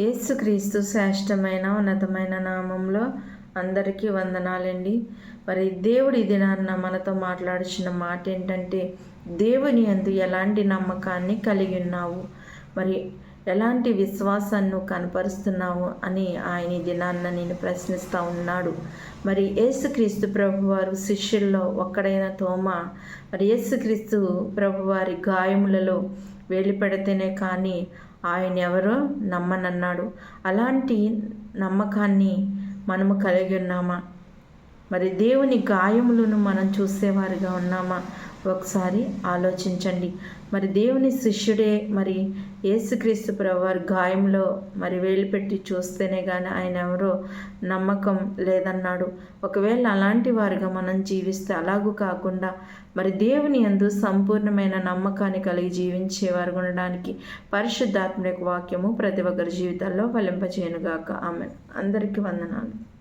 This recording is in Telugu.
యేసుక్రీస్తు శ్రేష్టమైన ఉన్నతమైన నామంలో అందరికీ వందనాలండి. మరి దేవుడి దినాన్న మనతో మాట్లాడుచున్న మాట ఏంటంటే దేవుని అందు ఎలాంటి నమ్మకాన్ని కలిగి ఉన్నావు? మరి ఎలాంటి విశ్వాసాన్ని కనపరుస్తున్నావు అని ఆయన దినాన్న నేను ప్రశ్నిస్తూ ఉన్నాడు. మరి యేసుక్రీస్తు ప్రభువారు శిష్యుల్లో ఒక్కడైన తోమ మరి యేసుక్రీస్తు ప్రభువారి గాయములలో వెళ్ళి పెడితేనే కానీ ఆయన ఎవరో నమ్మనన్నాడు. అలాంటి నమ్మకాన్ని మనము కలిగి ఉన్నామా? మరి దేవుని గాయములను మనం చూసేవారిగా ఉన్నామా? ఒకసారి ఆలోచించండి. మరి దేవుని శిష్యుడే మరి యేసుక్రీస్తు ప్రభువారి గాయంలో మరి వేలు పెట్టి చూస్తేనే కానీ ఆయన ఎవరో నమ్మకం లేదన్నాడు. ఒకవేళ అలాంటి వారిగా మనం జీవిస్తే అలాగూ కాకుండా మరి దేవుని అందు సంపూర్ణమైన నమ్మకాన్ని కలిగి జీవించేవారు ఉండడానికి పరిశుద్ధాత్మక వాక్యము ప్రతి ఒక్కరి జీవితాల్లో ఫలింపజేయనుగాక. ఆమె అందరికీ వందనాలు.